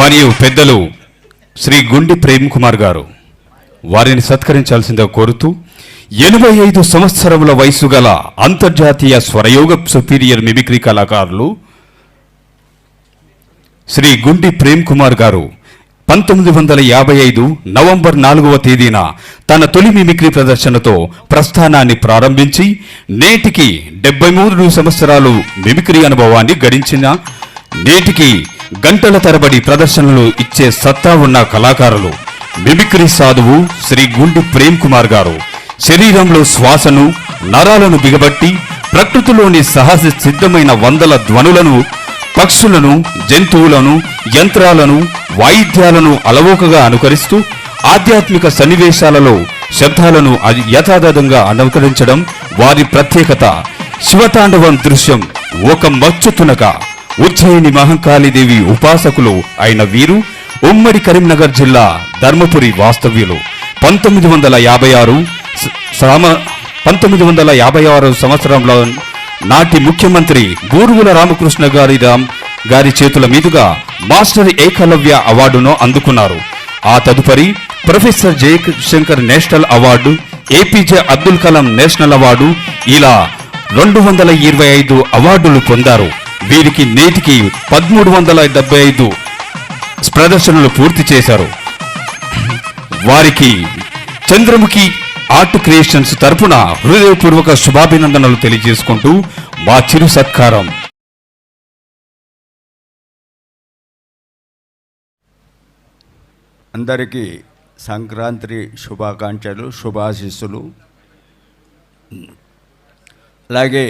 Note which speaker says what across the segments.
Speaker 1: మరియు పెద్దలు శ్రీ గుండి ప్రేమ్ కుమార్ గారు వారిని సత్కరించాల్సిందిగా కోరుతూ ఎనభై ఐదు సంవత్సరముల వయసు గల అంతర్జాతీయ స్వరయోగ సుపీరియర్ మిమిక్రీ కళాకారులు శ్రీ గుండి ప్రేమ్ కుమార్ గారు పంతొమ్మిది వందల యాభై ఐదు నవంబర్ నాలుగవ తేదీన తన తొలి మిమిక్రీ ప్రదర్శనతో ప్రస్థానాన్ని ప్రారంభించి నేటికి డెబ్బై మూడు సంవత్సరాలు మిమిక్రీ అనుభవాన్ని గడించిన నేటికి గంటల తరబడి ప్రదర్శనలు ఇచ్చే సత్తా ఉన్న కళాకారులు మిమిక్రీ సాధువు శ్రీ గుండి ప్రేమ్ కుమార్ గారు. శరీరంలో శ్వాసను నరాలను బిగబట్టి ప్రకృతిలోని సహజ సిద్ధమైన వందల ధ్వనులను పక్షులను జంతువులను యంత్రాలను వాయిద్యాలను అలవోకగా అనుకరిస్తూ ఆధ్యాత్మిక సన్నివేశాలలో శబ్దాలను యథాతథంగా అనుకరించడం వారి ప్రత్యేకత. శివతాండవం దృశ్యం ఒక మచ్చుతునక. ఉజ్జయిని మహంకాళీదేవి ఉపాసకులు అయిన వీరు ఉమ్మడి కరీంనగర్ జిల్లా ధర్మపురి వాస్తవ్యులు. పంతొమ్మిది వందల యాభై ఆరు స- పంతొమ్మిది వందల యాభై ఆరు సంవత్సరంలో నాటి ముఖ్యమంత్రి బూరుగుల రామకృష్ణ గారి రామ్ గారి చేతుల మీదుగా మాస్టర్ ఏకలవ్య అవార్డును అందుకున్నారు. ఆ తదుపరి professor Jayashankar national award APJ Abdul Kalam national award ఇలా రెండు వందల ఇరవై ఐదు అవార్డులు పొందారు. వీరికి నేటికి పదమూడు వందల డెబ్బై ఐదు ప్రదర్శనలు పూర్తి చేశారు. వారికి చంద్రముఖి ఆర్ట్ క్రియేషన్స్ తరపున హృదయపూర్వక శుభాభినందనలు తెలియజేసుకుంటూ మా చిరు సత్కారం.
Speaker 2: అందరికీ సంక్రాంతి శుభాకాంక్షలు శుభాశీస్సులు. అలాగే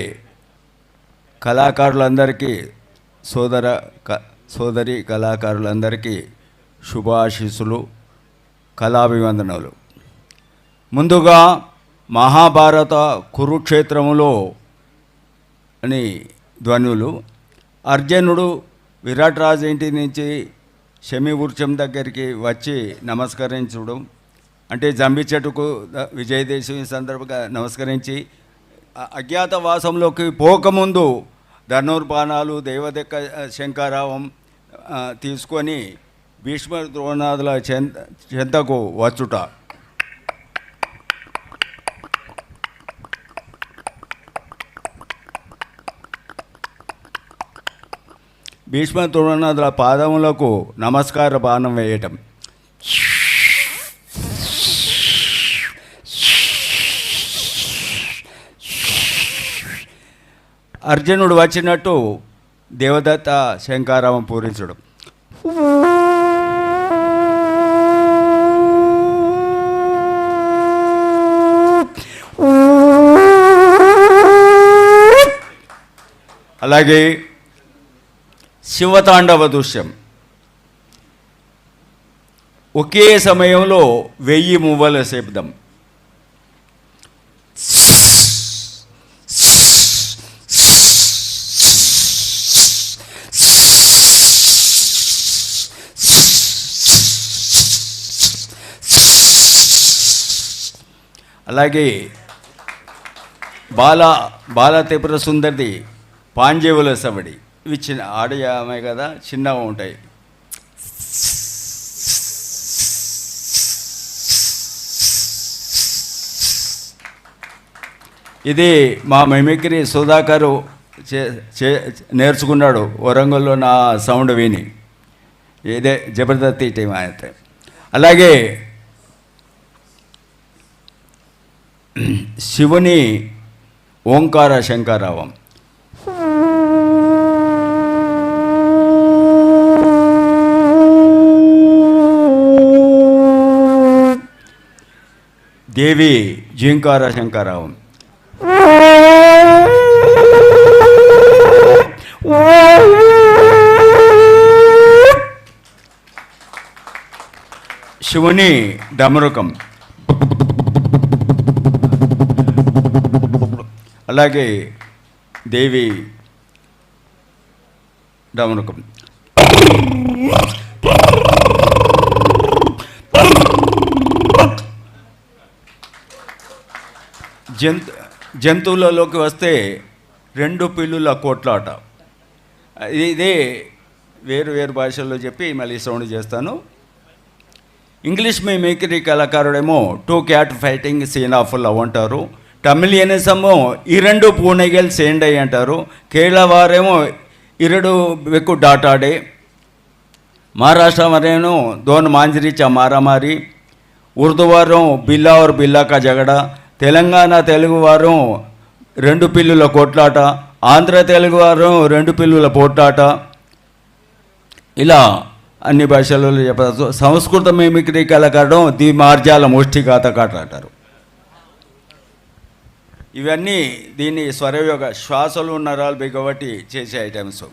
Speaker 2: కళాకారులందరికీ సోదర క సోదరి కళాకారులందరికీ శుభాశీస్సులు కళాభివందనలు. ముందుగా మహాభారత కురుక్షేత్రములో అని ధ్వనులు అర్జునుడు విరాట్రాజు ఇంటి నుంచి శమి వృక్షం దగ్గరికి వచ్చి నమస్కరించడం. అంటే జంబి చెట్టుకు ద- విజయదశమి సందర్భంగా నమస్కరించి అజ్ఞాతవాసంలోకి పోకముందు ధనుర్బాణాలు దేవదక్క శంకారావం తీసుకొని భీష్మ ద్రోణాదుల చెంత చెంతకు వచ్చుట. భీష్మ ద్రోణాదుల పాదములకు నమస్కార బాణం వేయటం. అర్జునుడు వచ్చినట్టు దేవదత్త శంకారామం పూరించడం. అలాగే శివతాండవ దృశ్యం. ఒకే సమయంలో వెయ్యి మువ్వల శబ్దం. అలాగే బాల బాల త్రిపుర సుందరిది పాంజేవుల సవడి ఇవి చిన్న ఆడయామే కదా చిన్నగా ఉంటాయి. ఇది మా మిమిక్రీ సుధాకరు చే చే- నేర్చుకున్నాడు వరంగల్లో నా సౌండ్ విని. ఇదే జబర్దస్తి టీం అయితే. అలాగే శివుని ఓంకార శంకారావం. దేవి జీంకార శంకారావం. శివుని డమరుకం. అలాగే దేవి డమరుకం జంతు జంతువులలోకి వస్తే రెండు పిల్లుల కోట్లాట. ఇదే వేరు వేరు భాషల్లో చెప్పి మళ్ళీ సౌండ్ చేస్తాను. English mimicry కళాకారుడేమో two cat fighting scene of love అంటారు. తమిళియనిసము ఇరెండు పూనెగల్ సేండై అంటారు. కేరళ వారేమో ఇరడు వెక్కు డాటాడే మహారాష్ట్ర వారేమో దోన్ మాంజరిచ మారామారి ఉర్దువారం బిల్లా और బిల్లా కా జగడ. తెలంగాణ తెలుగువారం రెండు పిల్లుల కొట్లాట. ఆంధ్ర తెలుగువారం రెండు పిల్లుల పోట్లాట. ఇలా అన్ని భాషలలో చెప్పచ్చు సంస్కృత మిమిక్రీ కళాకారడం ది మార్జాల ముష్టిఘాతకాట అంటారు. ఇవన్నీ దీన్ని స్వరయోగ శ్వాసలు నరాలు బిగబట్టి చేసే ఐటమ్స్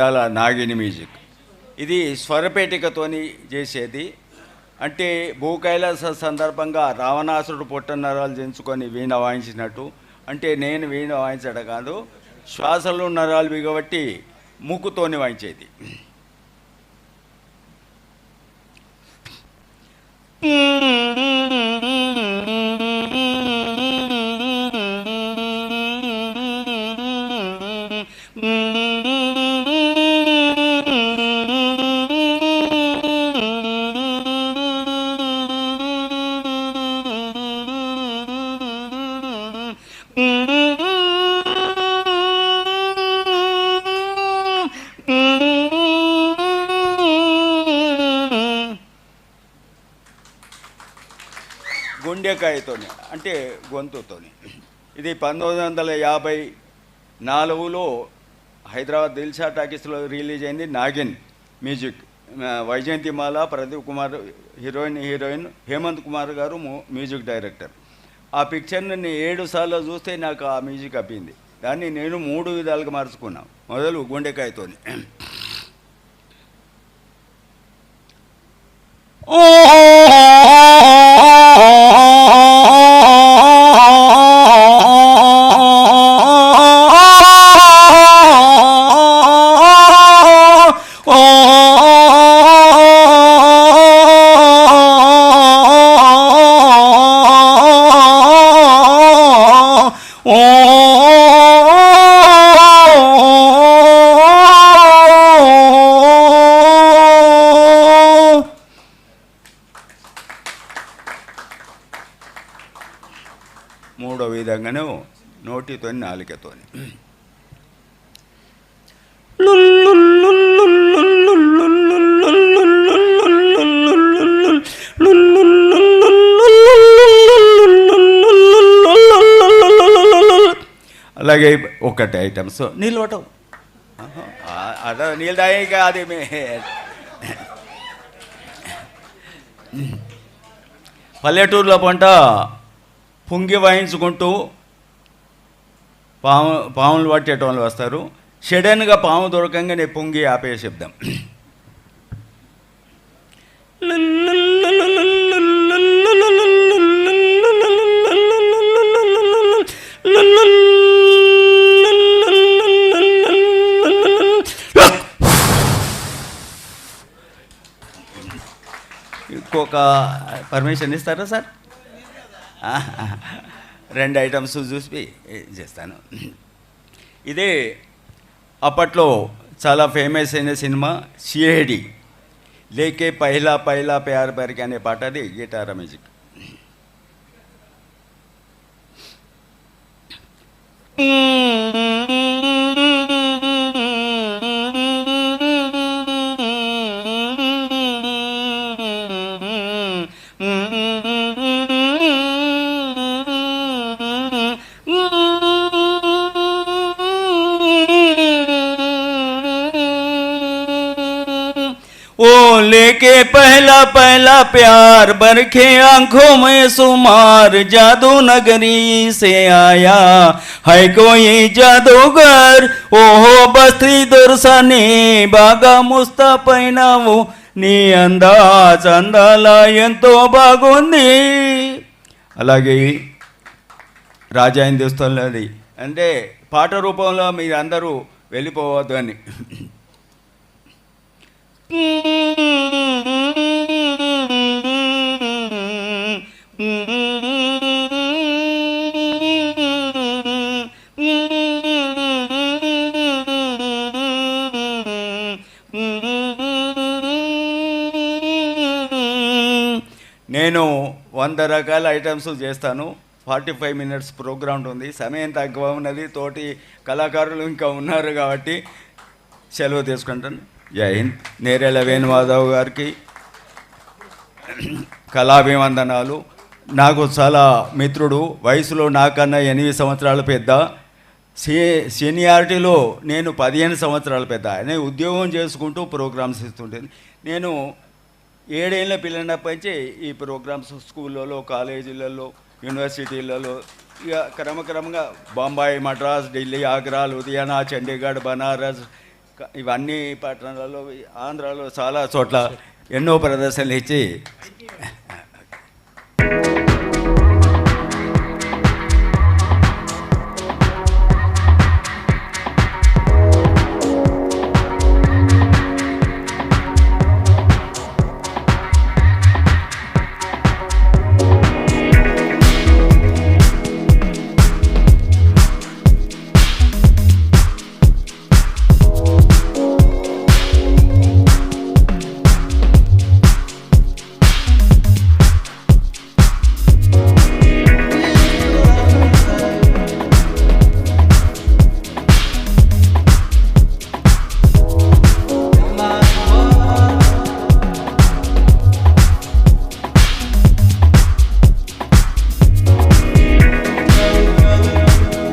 Speaker 2: విధాల నాగిని మ్యూజిక్. ఇది స్వరపేటికతోని చేసేది. అంటే భూకైలాస సందర్భంగా రావణాసురుడు పొట్టనరాలు దించుకొని వీణ వాయించినట్టు. అంటే నేను వీణ వాయించడం కాదు శ్వాసలు నరాలు బిగబట్టి ముక్కుతోని వాయించేది. గుండెకాయతోని అంటే గొంతుతోని ఇది పంతొమ్మిది వందల యాభై నాలుగులో హైదరాబాద్ దిల్షా టాకీస్లో రిలీజ్ అయింది Nagin music Vyjayanthimala Pradeep Kumar heroine heroine Hemant Kumar గారు మ్యూజిక్ డైరెక్టర్ ఆ పిక్చర్ని నేను ఏడు సార్లు చూస్తే నాకు ఆ మ్యూజిక్ అప్పింది దాన్ని నేను మూడు విధాలుగా మార్చుకున్నాను మొదలు గుండెకాయతోని మూడో చేతితో నాలుకతోని అలాగే ఒకటి ఐటమ్స్. నీళ్ళు పట్టవు అదే నీళ్ళు తాగే కాదు పల్లెటూరులో పంట పొంగి వాయించుకుంటూ పాము పాములు పట్టేటోళ్ళు వస్తారు. సడన్గా పాము దొరకంగానే పొంగి ఆపే శబ్దం. ఇంకొక పర్మిషన్ ఇస్తారా సార్? రెండు ఐటమ్స్ చూసి చేస్తాను. ఇదే అప్పట్లో చాలా ఫేమస్ అయిన సినిమా సిఐడి. లేకే పహిలా పహిలా ప్యార్ పరికి అనే పాట అది గిటార్ మ్యూజిక్. लेके पहला पहला प्यार बरखे आंखों में सुमार जादू नगरी से आया है कोई जादूगर ఓహో బస్త్రీ దొరసని బాగా ముస్తాపైనావు నీ అందా చందాల ఎంతో బాగుంది అలాగే రాజా హిందుస్థాన్లోది అంటే పాట రూపంలో మీరు అందరూ వెళ్ళిపోవద్దు అని వంద రకాల ఐటమ్స్ చేస్తాను. ఫార్టీ ఫైవ్ మినిట్స్ ప్రోగ్రామ్ ఉంది. సమయం తక్కువ ఉన్నది. తోటి కళాకారులు ఇంకా ఉన్నారు కాబట్టి సెలవు తీసుకుంటాను. జై హింద్. నేరేల వేణుమాధవ్ గారికి కళాభివందనాలు. నాకు చాలా మిత్రుడు. వయసులో నాకన్నా ఎనిమిది సంవత్సరాలు పెద్ద. సీ సీనియారిటీలో నేను పదిహేను సంవత్సరాలు పెద్ద. ఆయన ఉద్యోగం చేసుకుంటూ ప్రోగ్రామ్స్ ఇస్తుంటుంది. నేను ఏడేళ్ళ పిల్లనప్పటి నుంచి ఈ ప్రోగ్రామ్స్ స్కూళ్ళలో కాలేజీలలో యూనివర్సిటీలలో ఇక క్రమక్రమంగా బొంబాయి మద్రాస్ ఢిల్లీ ఆగ్రా లుధియానా చండీగఢ్ బనారస్ ఇవన్నీ పట్టణాలలో ఆంధ్రాలో చాలా చోట్ల ఎన్నో ప్రదర్శనలు ఇచ్చి